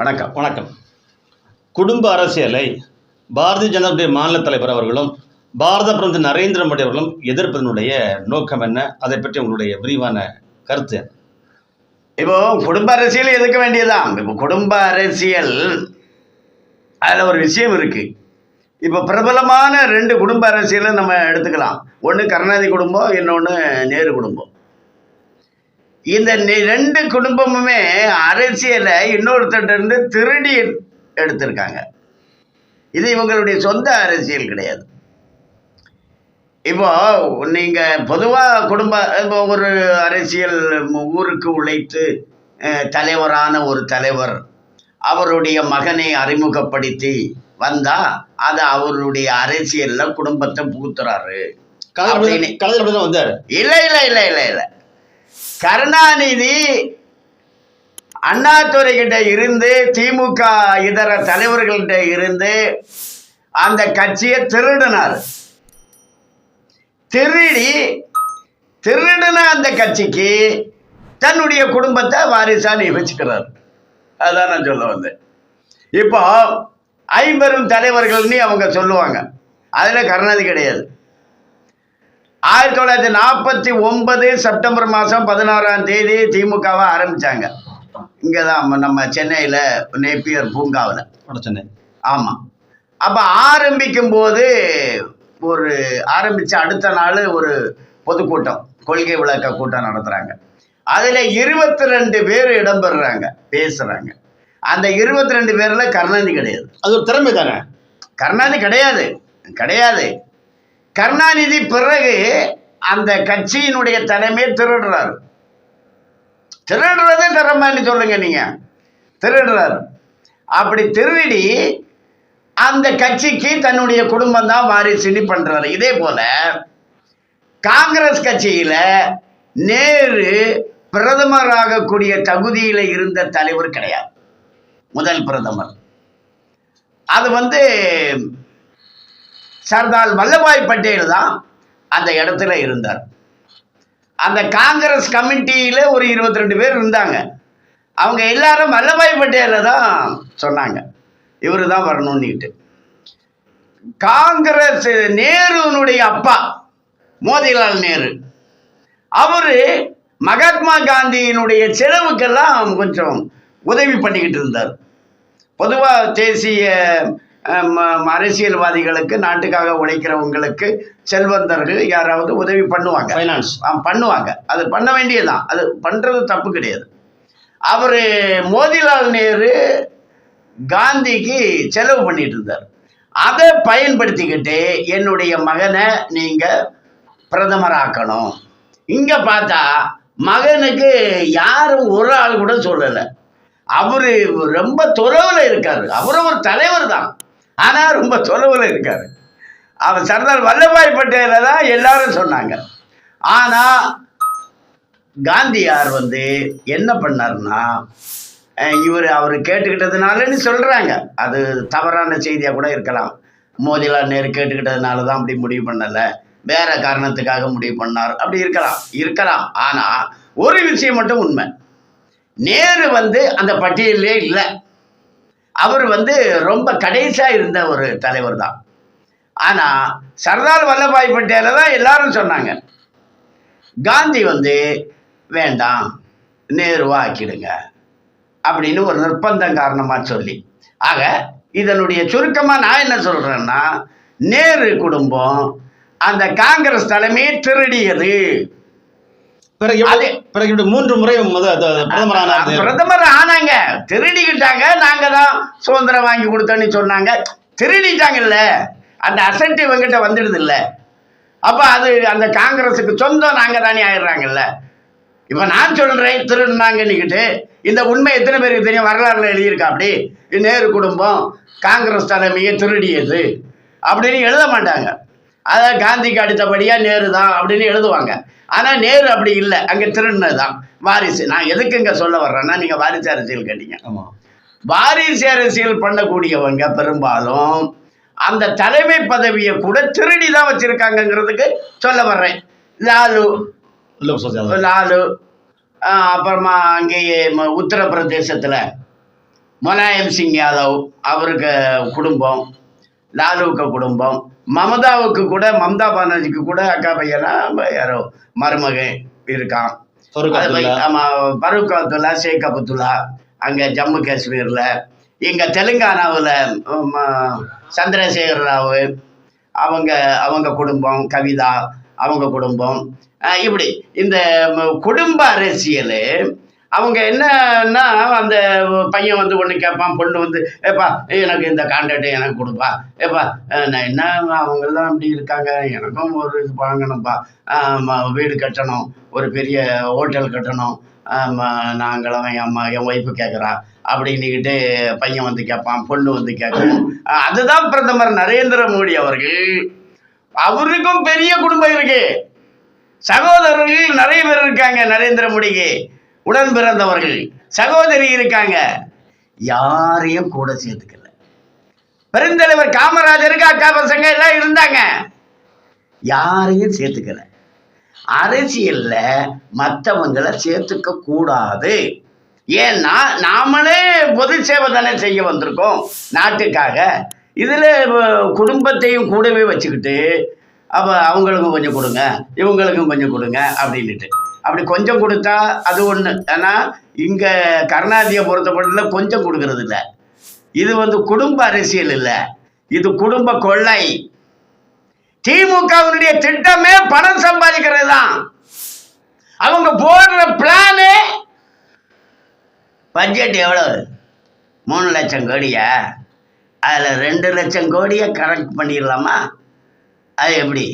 வணக்கம் வணக்கம். குடும்ப அரசியலை பாரதிய ஜனதா மாநில தலைவர் அவர்களும் பாரத பிரதமர் நரேந்திர மோடி அவர்களும் எதிர்ப்பதனுடைய நோக்கம் என்ன? அதை பற்றி உங்களுடைய விரிவான கருத்து என்ன? இப்போ குடும்ப அரசியல் எதுக்க வேண்டியதான் இப்போ குடும்ப அரசியல் அதில் ஒரு விஷயம் இருக்கு. இப்போ பிரபலமான ரெண்டு குடும்ப அரசியலை நம்ம எடுத்துக்கலாம். ஒன்று கருணாநிதி குடும்பம் இன்னொன்று நேரு குடும்பம். இந்த ரெண்டு குடும்பமுமே அரசியலை இன்னொருத்தர்ட்ட இருந்து திருடி எடுத்திருக்காங்க. இது இவங்களுடைய சொந்த அரசியல் கிடையாது. இப்போ நீங்க பொதுவா குடும்ப இப்போ ஒரு அரசியல் ஊருக்கு உழைத்து தலைவரான ஒரு தலைவர் அவருடைய மகனை அறிமுகப்படுத்தி வந்தா அது அவருடைய அரசியல்ல குடும்பத்தை புகுத்துறாரு. இல்ல இல்ல இல்ல இல்ல இல்ல. கருணாநிதி அண்ணாதுரை கிட்ட இருந்து திமுக இதர தலைவர்கள்கிட்ட இருந்து அந்த கட்சியை திருடினார். திருடி திருடின அந்த கட்சிக்கு தன்னுடைய குடும்பத்தை வாரிசா நியமிச்சுக்கிறார். அதான் நான் சொல்ல வந்தேன். இப்போ ஐம்பெரும் தலைவர்கள்னு அவங்க சொல்லுவாங்க. அதில் கருணாநிதி கிடையாது. ஆயிரத்தி தொள்ளாயிரத்தி நாற்பத்தி ஒன்பது செப்டம்பர் மாதம் பதினாறாம் தேதி திமுகவை ஆரம்பித்தாங்க இங்கே தான் நம்ம சென்னையில் நேப்பியர் பூங்காவில். சென்னை. ஆமாம் அப்போ ஆரம்பிக்கும் போது ஒரு ஆரம்பித்த அடுத்த நாள் ஒரு பொதுக்கூட்டம் கொள்கை விளக்க கூட்டம் நடத்துகிறாங்க அதில் இருபத்தி ரெண்டு பேர் இடம்பெறுறாங்க பேசுகிறாங்க அந்த இருபத்தி ரெண்டு பேரில் கருணாநிதி கிடையாது. அது ஒரு திறமை தானே? கருணாநிதி கிடையாது. கிடையாது. கருணாநிதி பிறகு அந்த கட்சியினுடைய தலைமை திருடுறாரு. திருடுறதே திறமைன்னு சொல்லுங்க நீங்க. திருடுறாரு. அப்படி திருடி அந்த கட்சிக்கு தன்னுடைய குடும்பம் தான் வாரிசுன்னு பண்றாரு. இதே போல காங்கிரஸ் கட்சியில நேரு பிரதமராகக்கூடிய தகுதியில இருந்த தலைவர் கிடையாது. முதல் பிரதமர். அது வந்து சர்தார் வல்லபாய் பட்டேல் தான் அந்த இடத்துல இருந்தார். அந்த காங்கிரஸ் கமிட்டியில் ஒரு இருபத்தி ரெண்டு பேர் இருந்தாங்க. அவங்க எல்லாரும் வல்லபாய் பட்டேல தான் சொன்னாங்க. இவரு தான் வரணும்னுட்டு. காங்கிரஸ் நேருனுடைய அப்பா மோதிலால் நேரு. அவரு மகாத்மா காந்தியினுடைய செலவுக்கெல்லாம் கொஞ்சம் உதவி பண்ணிக்கிட்டு இருந்தார். பொதுவாக தேசிய அரசியல்வாதிகளுக்கு நாட்டுக்காக உழைக்கிறவங்களுக்கு செல்வந்தர்கள் யாராவது உதவி பண்ணுவாங்க. ஃபைனான்ஸ் பண்ணுவாங்க. அது பண்ண வேண்டியதுதான். அது பண்ணுறது தப்பு கிடையாது. அவர் மோதிலால் நேரு காந்திக்கு செலவு பண்ணிட்டு இருந்தார். அதை பயன்படுத்திக்கிட்டு என்னுடைய மகனை நீங்கள் பிரதமராக்கணும். இங்கே பார்த்தா மகனுக்கு யாரும் ஒரு ஆள் கூட சொல்லலை. அவரு ரொம்ப தொலைவில் இருக்காரு. அவரும் ஒரு தலைவர் தான். ஆனால் ரொம்ப தொலைவில் இருக்காரு. அவர் சர்தார் வல்லபாய் பட்டேல தான் எல்லாரும் சொன்னாங்க. ஆனால் காந்தியார் வந்து என்ன பண்ணாருன்னா இவர் அவர் கேட்டுக்கிட்டதுனாலன்னு சொல்கிறாங்க அது தவறான செய்தியாக கூட இருக்கலாம். மோதிலால் நேரு கேட்டுக்கிட்டதுனால தான் அப்படி முடிவு பண்ணலை. வேற காரணத்துக்காக முடிவு பண்ணார். அப்படி இருக்கலாம். இருக்கலாம். ஆனால் ஒரு விஷயம் மட்டும் உண்மை. நேரு வந்து அந்த பட்டியலே இல்லை. அவர் வந்து ரொம்ப கடைசியாக இருந்த ஒரு தலைவர் தான் ஆனால் சர்தார் வல்லபாய் பட்டேலை தான் எல்லாரும் சொன்னாங்க. காந்தி வந்து வேண்டாம் நேருவா ஆக்கிடுங்க அப்படின்னு ஒரு நிர்பந்தம் காரணமாக சொல்லி. ஆக இதனுடைய சுருக்கமாக நான் என்ன சொல்கிறேன்னா நேரு குடும்பம் அந்த காங்கிரஸ் தலைமையை திருடியது. பிறகு மூன்று முறை பிரதமர் ஆனாங்க. திருடிக்கிட்டாங்க. நாங்க தான் சுதந்திரம் வாங்கி கொடுத்தோன்னு சொன்னாங்க. திருடிட்டாங்கல்ல. அந்த அசட்டு இவங்கிட்ட வந்துடுது இல்ல அப்ப அது அந்த காங்கிரஸுக்கு சொந்தம் நாங்க தானே ஆயிடுறாங்கல்ல. இப்ப நான் சொல்றேன் திருடினாங்கன்னுக்கிட்டு இந்த உண்மை எத்தனை பேருக்கு தெரியும்? வரலாறுல எழுதியிருக்கா அப்படி நேரு குடும்பம் காங்கிரஸ் தலைமையை திருடியது அப்படின்னு எழுத மாட்டாங்க. அதான் காந்திக்கு அடுத்தபடியா நேரு தான் அப்படின்னு எழுதுவாங்க. ஆனா நேரு அப்படி இல்லை. அங்க திருடினது தான் வாரிசு. நான் எதுக்கு இங்க சொல்ல வர்றேன்னா நீங்க வாரிசு அரசியல் கேட்டீங்க. ஆமா. வாரிசு அரசியல் பண்ணக்கூடியவங்க பெரும்பாலும் அந்த தலைமை பதவியை கூட திருடி தான் வச்சிருக்காங்கங்கிறதுக்கு சொல்ல வர்றேன். லாலு. லாலு. அப்புறமா அங்கேயே உத்தரப்பிரதேசத்தில் முலாயம் சிங் யாதவ் அவருக்கு குடும்பம். லாலுவுக்கு குடும்பம். மமதாவுக்கு கூட மம்தா பானர்ஜிக்கு கூட அக்கா பையனா யாரோ மருமகன் இருக்கான். ஃபருக் அது அப்துல்லா? போய், ஆமா பரூக் அப்துல்லா ஷேக் அப்துல்லா அங்கே ஜம்மு காஷ்மீரில். இங்கே தெலுங்கானாவில் சந்திரசேகர ராவ் அவங்க அவங்க குடும்பம் கவிதா அவங்க குடும்பம். இப்படி இந்த குடும்ப அரசியல் அவங்க என்னன்னா அந்த பையன் வந்து ஒன்று கேட்பான் பொண்ணு வந்து ஏப்பா எனக்கு இந்த கான்டாக்டை எனக்கு கொடுப்பா ஏப்பா நான் என்ன அவங்கெல்லாம் அப்படி இருக்காங்க எனக்கும் ஒரு இது வாங்கணும்ப்பா வீடு கட்டணும் ஒரு பெரிய ஹோட்டல் கட்டணும் ஆமா, நாங்களும் என் அம்மா என் ஒய்ஃபு கேட்குறா அப்படின்னுக்கிட்டு பையன் வந்து கேட்பான் பொண்ணு வந்து கேட்குறான் அதுதான் பிரதமர் நரேந்திர மோடி அவர்கள். அவருக்கும் பெரிய குடும்பம் இருக்கு. சகோதரர்கள் நிறைய பேர் இருக்காங்க நரேந்திர மோடிக்கு. உடன் பிறந்தவர்கள் சகோதரி இருக்காங்க. யாரையும் கூட சேர்த்துக்கல. பெருந்தலைவர் காமராஜருக்கு அக்கா பசங்க எல்லாம் இருந்தாங்க. யாரையும் சேர்த்துக்கல. அரசியல்ல மற்றவங்களை சேர்த்துக்க கூடாது. ஏன்னா நாமளே பொது சேவை தானே செய்ய வந்திருக்கோம். நாட்டுக்காக. இதில் குடும்பத்தையும் கூடவே வச்சுக்கிட்டு அப்போ அவங்களுக்கும் கொஞ்சம் கொடுங்க இவங்களுக்கும் கொஞ்சம் கொடுங்க அப்படின்ட்டு அப்படி கொஞ்சம் கொடுத்தா அது ஒன்று ஏன்னா இங்கே கருணாநிதியை பொறுத்தப்பட்டதில் கொஞ்சம் கொடுக்கறது இல்லை. இது வந்து குடும்ப அரசியல் இல்லை. இது குடும்ப கொள்ளை. திமுகவினுடைய திட்டமே பணம் சம்பாதிக்கிறது தான் அவங்க போடுற பிளானு பட்ஜெட் எவ்வளவு? மூணு லட்சம் கோடியா? அதில் ரெண்டு லட்சம் கோடியை கரெக்ட் பண்ணிடலாமா? அது எப்படி?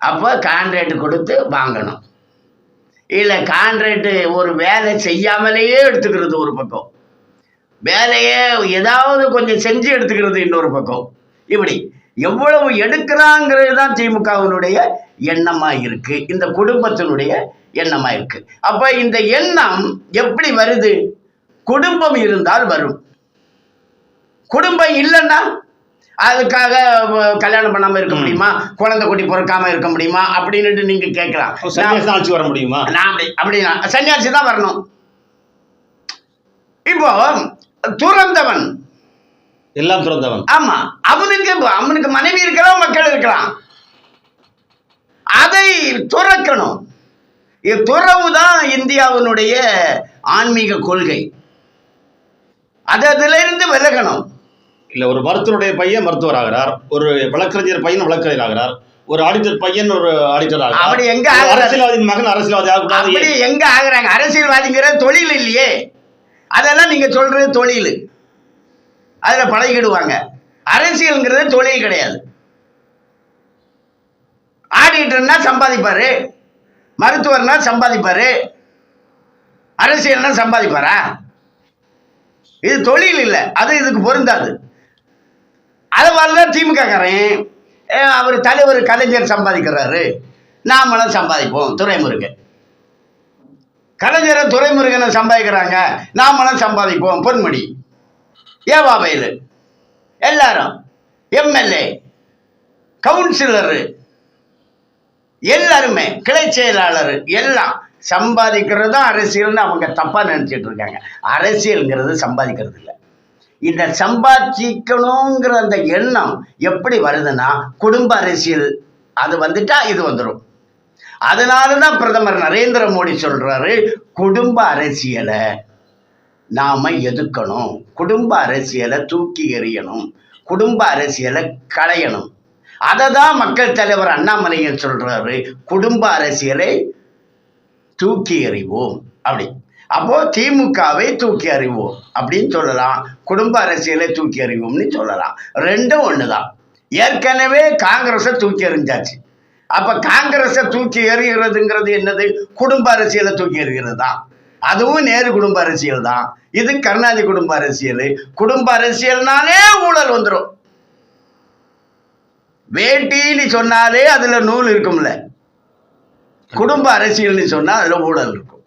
அப்போ கான்ட்ராக்ட் கொடுத்து வாங்கணும். இல்லை கான்ட்ராக்டு ஒரு வேலை செய்யாமலேயே எடுத்துக்கிறது ஒரு பக்கம். வேலையை ஏதாவது கொஞ்சம் செஞ்சு எடுத்துக்கிறது இன்னொரு பக்கம். இப்படி எவ்வளவு எடுக்கிறாங்கிறது தான் திமுகவினுடைய எண்ணமாக இருக்கு. இந்த குடும்பத்தினுடைய எண்ணமாக இருக்கு. அப்போ இந்த எண்ணம் எப்படி வருது? குடும்பம் இருந்தால் வரும். குடும்பம் இல்லைன்னா அதுக்காக கல்யாணம் பண்ணாம இருக்க முடியுமா? குழந்தை குட்டி பிறக்காம இருக்க முடியுமா? அப்படின்னுட்டு நீங்க கேட்கலாம். சன்னியாசி வர முடியுமா? நான் அப்படி அப்படின்னா சன்னியாசி தான் வரணும். இப்போ துறந்தவன். எல்லாம் துறந்தவன். ஆமா அவனுக்கு அவனுக்கு மனைவி இருக்கலாம் மக்கள் இருக்கலாம். அதை துறக்கணும். துறவு தான் இந்தியாவினுடைய ஆன்மீக கொள்கை. அது அதுல இருந்து விலகணும். இல்ல ஒரு மருத்துவருடைய பையன் மருத்துவர் ஆகிறார் ஒரு வழக்கறிஞர் பையன் வழக்கறிஞர் ஆகிறார் ஒரு ஆடிட்டர் பையன் ஒரு ஆடிட்டர் ஆகிறார். அப்படி எங்க? அரசியல்வாதியின் மகன் அரசியல்வாதி ஆகக்கூடாது. எங்க ஆகுறாங்க? அரசியல்வாதிங்கிற தொழில் இல்லையே. அதெல்லாம் நீங்க சொல்றது தொழில். அதுல பழகிடுவாங்க. அரசியல்ங்கிறது தொழில் கிடையாது. ஆடிட்டர்னா சம்பாதிப்பாரு. மருத்துவர்னா சம்பாதிப்பாரு. அரசியல்னா சம்பாதிப்பாரா? இது தொழில் இல்லை. அது இதுக்கு பொருந்தாது. அதை மாதிரிதான் திமுககாரன். அவர் தலைவர் கலைஞர் சம்பாதிக்கிறாரு. நாமளும் சம்பாதிப்போம் துரைமுருகன். கலைஞரை துரைமுருகனை சம்பாதிக்கிறாங்க நாமளும் சம்பாதிப்போம் பொன்முடி. ஏவாபையில் எல்லாரும் எம்எல்ஏ கவுன்சிலரு எல்லாருமே கிளை செயலாளர் எல்லாம் சம்பாதிக்கிறது தான் அரசியல்னு அவங்க தப்பாக நினச்சிட்டு இருக்காங்க. அரசியலுங்கிறது சம்பாதிக்கிறது இல்லை இந்த சம்பாதிக்கணுங்கிற அந்த எண்ணம் எப்படி வருதுன்னா குடும்ப அரசியல் அது வந்துட்டா இது வந்துடும் அதனால தான் பிரதமர் நரேந்திர மோடி சொல்றாரு குடும்ப அரசியலை நாம எதுக்கணும் குடும்ப அரசியலை தூக்கி எறியணும். குடும்ப அரசியலை களையணும். அதை தான் மக்கள் தலைவர் அண்ணாமலையன் சொல்றாரு குடும்ப அரசியலை தூக்கி எறிவோம். அப்படி. அப்போ திமுகவை தூக்கி அறிவோம் அப்படின்னு சொல்லலாம். குடும்ப அரசியலை தூக்கி அறிவோம்னு சொல்லலாம். ரெண்டும் ஒன்று தான் ஏற்கனவே காங்கிரஸை தூக்கி எறிஞ்சாச்சு. அப்போ காங்கிரஸை தூக்கி எறிகிறதுங்கிறது என்னது? குடும்ப அரசியலை தூக்கி எறிகிறது? தான் அதுவும் நேரு குடும்ப அரசியல் தான். இது கருணாநிதி குடும்ப அரசியல். குடும்ப அரசியல்னாலே ஊழல் வந்துடும் வேட்டின்னு சொன்னாலே அதுல நூல் இருக்கும்ல. குடும்ப அரசியல்னு சொன்னா அதுல ஊழல் இருக்கும்.